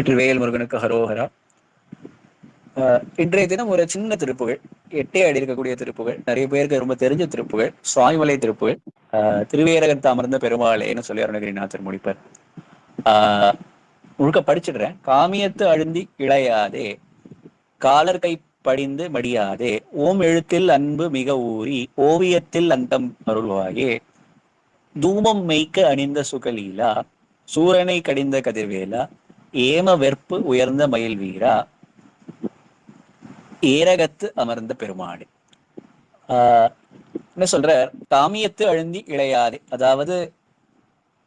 வெற்றிவேல் முருகனுக்கு ஹரோஹரா. இன்றைய தினம் ஒரு சின்ன திருப்புகள் எட்டே அடி இருக்கக்கூடிய திருப்புகள் நிறைய பேருக்கு ரொம்ப தெரிஞ்ச திருப்புகள் சுவாமிமலை திருப்புகள் திருவேரகன் தாமர்ந்த பெருமாளேன்னு சொல்லி அருணகிரிநாதர் முடிப்பார். ஆஹ் முழுக்க படிச்சிடுறேன். காமியத்து அழுந்தி இளையாதே காலர் கை படிந்து மடியாதே ஓம் எழுத்தில் அன்பு மிக ஊறி ஓவியத்தில் அந்தம் அருள்வாயே தூமம் மெய்க்க அணிந்த சுகலீலா சூரனை கடிந்த கதிர்வேலா ஏம வெற்பு உயர்ந்த மயில் வீரா ஏரகத்து அமர்ந்த பெருமாடு. ஆஹ் என்ன சொல்ற காமியத்து அழுந்தி இளையாதே அதாவது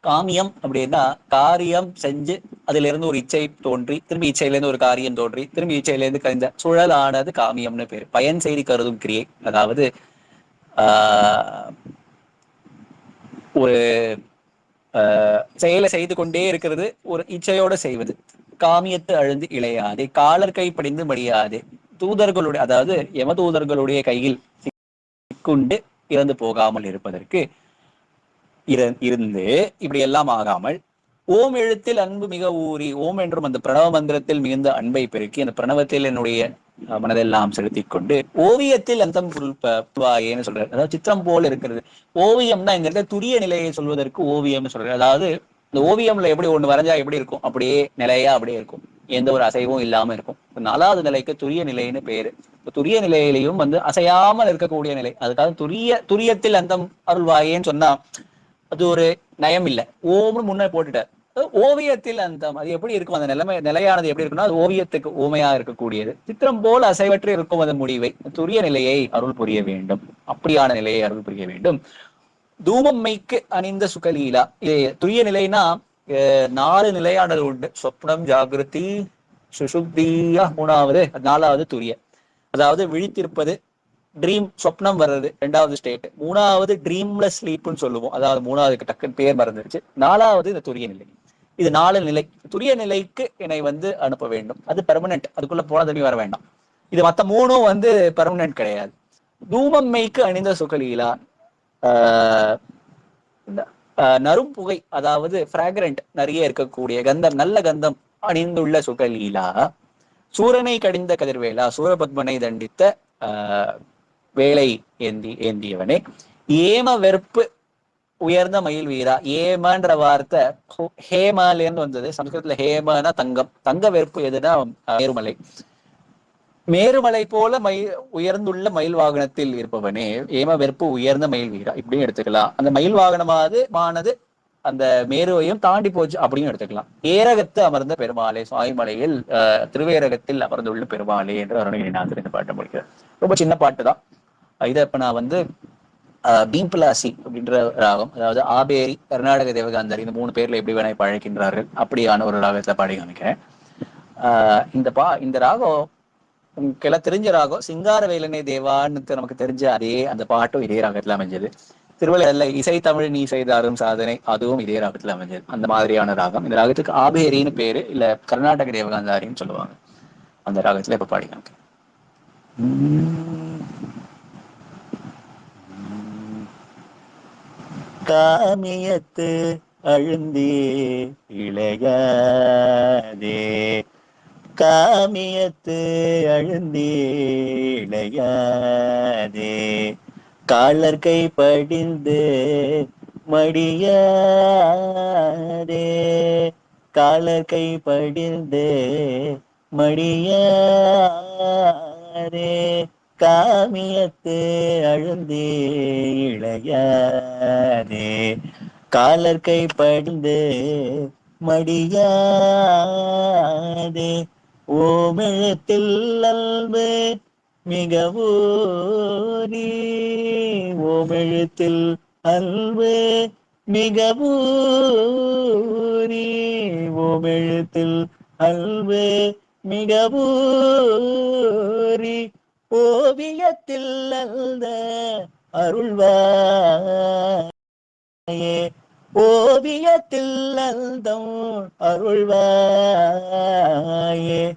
காமியம் அப்படின்னா காரியம் செஞ்சு அதுல இருந்து ஒரு இச்சை தோன்றி திரும்பி இச்சையில இருந்து ஒரு காரியம் தோன்றி திரும்பி இச்சையில இருந்து கழிந்த சுழலானது காமியம்னு பேரு. பயன் செய்தி கருதும் கிரியை. அதாவது ஆஹ் ஒரு செயலை செய்து கொண்டே இருக்கிறது ஒரு இச்சையோட செய்வது. காமியத்து அழுந்து இளையாதே காலர் கை படிந்து மடியாதே. தூதர்களுடைய அதாவது யம தூதர்களுடைய கையில் சிக்குண்டு இறந்து போகாமல் இருப்பதற்கு இருந்து இப்படி எல்லாம் ஆகாமல் ஓம் எழுத்தில் அன்பு மிக ஊறி ஓம் என்றும் அந்த பிரணவ மந்திரத்தில் மிகுந்த அன்பை பெருக்கி அந்த பிரணவத்தில் என்னுடைய மனதெல்லாம் செலுத்தி கொண்டு ஓவியத்தில் அந்தம் புல்வாயேன்னு சொல்றாரு. அதாவது சித்திரம் போல இருக்கிறது. ஓவியம்னா தான் இடத்துல துரிய நிலையை சொல்வதற்கு ஓவியம்னு சொல்றாரு. அதாவது இந்த ஓவியம்ல எப்படி ஒண்ணு வரைஞ்சா எப்படி இருக்கும்? அப்படியே நிலையா அப்படியே இருக்கும். எந்த ஒரு அசைவும் இல்லாம இருக்கும். நாலாவது நிலைக்கு துரிய நிலைன்னு பேரு. துரிய நிலையிலையும் வந்து அசையாமல் இருக்கக்கூடிய நிலை. அதுக்காக துரிய துரியத்தில் அந்தம் அருள்வாயேன்னு சொன்னா அது ஒரு நயம் இல்ல. ஓம்னு முன்னே போட்டுட்டார். ஓவியத்தில் அந்த அது எப்படி இருக்கும்? அந்த நிலைமை நிலையானது எப்படி இருக்கும்னா அது ஓவியத்துக்கு ஊமையா இருக்கக்கூடியது. சித்திரம் போல் அசைவற்று இருக்கும் அதன் முடிவை துரிய நிலையை அருள் புரிய வேண்டும். அப்படியான நிலையை அருள் புரிய வேண்டும். தூமம்மைக்கு அணிந்த சுகலீலா. துரிய நிலைனா நாலு நிலையானது உண்டு. சொப்னம் ஜாகிருதி சுசுப்தியா மூணாவது நாலாவது துரிய. அதாவது விழித்திருப்பது ட்ரீம் சொப்னம் வர்றது ரெண்டாவது ஸ்டேட் மூணாவது ட்ரீம்லெஸ் ஸ்லீப்னு சொல்லுவோம். அதாவது மூணாவது டக்குன்னு பேர் மறந்துருச்சு. நாலாவது இந்த துரிய நிலை. இது நாலு நிலை. துரிய நிலைக்கு என்னை வந்து அனுப்ப வேண்டும். அது பெர்மனன்ட் அதுக்குள்ள போன தண்ணி வர வேண்டாம். இது மத்த மூணும் வந்து பெர்மனன்ட் கிடையாது. தூமம்மைக்கு அணிந்த சுகலீலா ஆஹ் புகை அதாவது ஃப்ராக்ரண்ட் நிறைய இருக்கக்கூடிய கந்தம் நல்ல கந்தம் அணிந்துள்ள சுகலீலா சூரனை கடிந்த கதிர்வேலா சூரபத்மனை தண்டித்த ஆஹ் வேலை ஏந்தி ஏந்தியவனே ஏம வெறுப்பு உயர்ந்த மயில் வீரா ஏமன்ற வார்த்தை ஹோ- ஹேமாலேருந்து வந்தது. சமஸ்கிருதத்துல ஹேமனா தங்கம். தங்க வெறுப்பு எதுனா மேருமலை. மேருமலை போல மயில் உயர்ந்துள்ள மயில் வாகனத்தில் இருப்பவனே ஏம வெறுப்பு உயர்ந்த மயில் வீரா. இப்படியும் எடுத்துக்கலாம். அந்த மயில் வாகனமாவது மானது அந்த மேருவையும் தாண்டி போச்சு அப்படின்னு எடுத்துக்கலாம். ஏரகத்து அமர்ந்த பெருமாளே சுவாமிமலையில் அஹ், திருவேரகத்தில் அமர்ந்துள்ள பெருமாளே என்று அருணகிரிநாதர் இந்த பாட்டை முடிக்கிறார். ரொம்ப சின்ன பாட்டு தான். இதை இப்ப நான் வந்து ஆஹ் அப்படின்ற ராகம் அதாவது ஆபேரி கர்நாடக தேவகாந்தர் இந்த மூணு பேர்ல எப்படி வேணா இப்ப அழைக்கின்றார்கள் அப்படியான ஒரு ராகத்துல பாடி காமிக்கிறேன். ஆஹ் இந்த பா இந்த ராகம் உங்களுக்கு எல்லாம் தெரிஞ்ச ராகம் சிங்காரவேலனே தேவான்னு நமக்கு தெரிஞ்ச அதே அந்த பாட்டும் இதே ராகத்துல அமைஞ்சது. திருவள்ளுவர்ல இசை தமிழ் நீ செய்தாரும் சாதனை அதுவும் இதே ராகத்துல அமைஞ்சது. அந்த மாதிரியான ராகம். இந்த ராகத்துக்கு ஆபேரின்னு பேரு இல்ல கர்நாடக தேவகாந்தாரின்னு சொல்லுவாங்க. அந்த ராகத்துல இப்ப பாடி தாமியத்து உம் அழுந்தே இளையாதே. காமியத்து அழுந்தே இளையாதே. காலர் கை படிந்து மடியாதே. காலர் கை படிந்து மடியாதே. காமியத்து அழுந்தே இளையாதே காலர் கை படிந்து மடியாதே. ஓமெழுத்தில் அல்பு மிக ஊறி ஓமெழுத்தில் அல்பு மிக ஊறி ஓமெழுத்தில் அல்பு மிக ஊறி ஓவியத்தில் அல்ல அருள்வாயே. ஓவியத்தில் அந்தம் அருள்வாயே.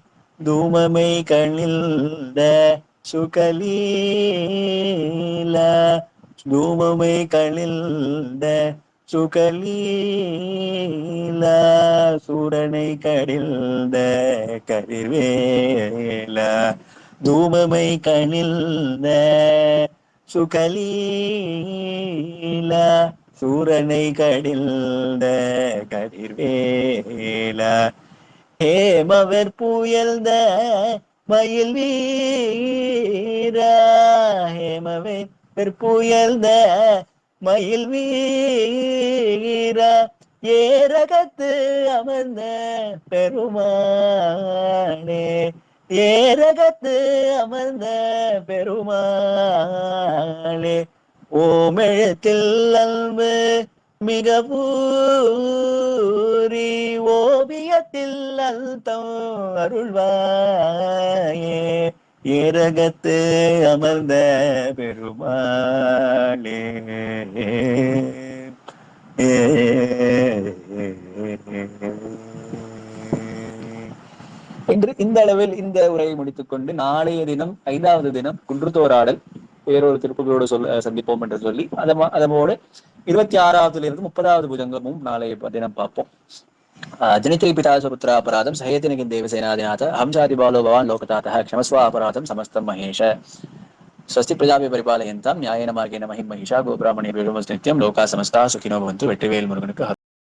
தூமமை கணிந்த சுகலீல. தூமமை கணிந்த சுகலீல. சூரனை கடிந்த கதிர்வேல. தூமமை கணில்த சுகலீல சூரனை கடில்த கதிர்வேல. ஹேமவர் புயல்ந்த மயில் வீரா ஹேமவர் புயல்ந்த மயில் வீரா. ஏரகத்து அமர்ந்த பெருமானே ஏரகத்து அமர்ந்த பெருமாளே ஓமெழுத்தில் அன்பு மிக பூரி ஓவியத்தில் அல்தம் அருள்வாயே ஏரகத்து அமர்ந்த பெருமாளே. ஏ. என்று இந்த அளவில் இந்த உரையை முடித்துக்கொண்டு நாளைய தினம் ஐந்தாவது தினம் குன்றுத்தோராடல் வேறொரு திருப்புகளோடு சொல் சந்திப்போம் என்று சொல்லி அதனோடு இருபத்தி ஆறாவதுல இருந்து முப்பதாவது புஜங்கமும் நாளைய தினம் பார்ப்போம் జనిత్రీ పితాసుపుత్ర అపరాధం సహేతినికి దేవసేనాధినాథ హంసాది బాలో భవాన్ లోకతాత క్షమస్వ అపరాధం సమస్తం మహేష స్వస్తి ప్రజాభి పరిపాలయంతం న్యాయన మార్గేణ మహిం మహిషా గోబ్రాహ్మణి నిత్యం లోకా సమస్త సుఖినో భవంతు వెట్టివేల్ మురుగునికి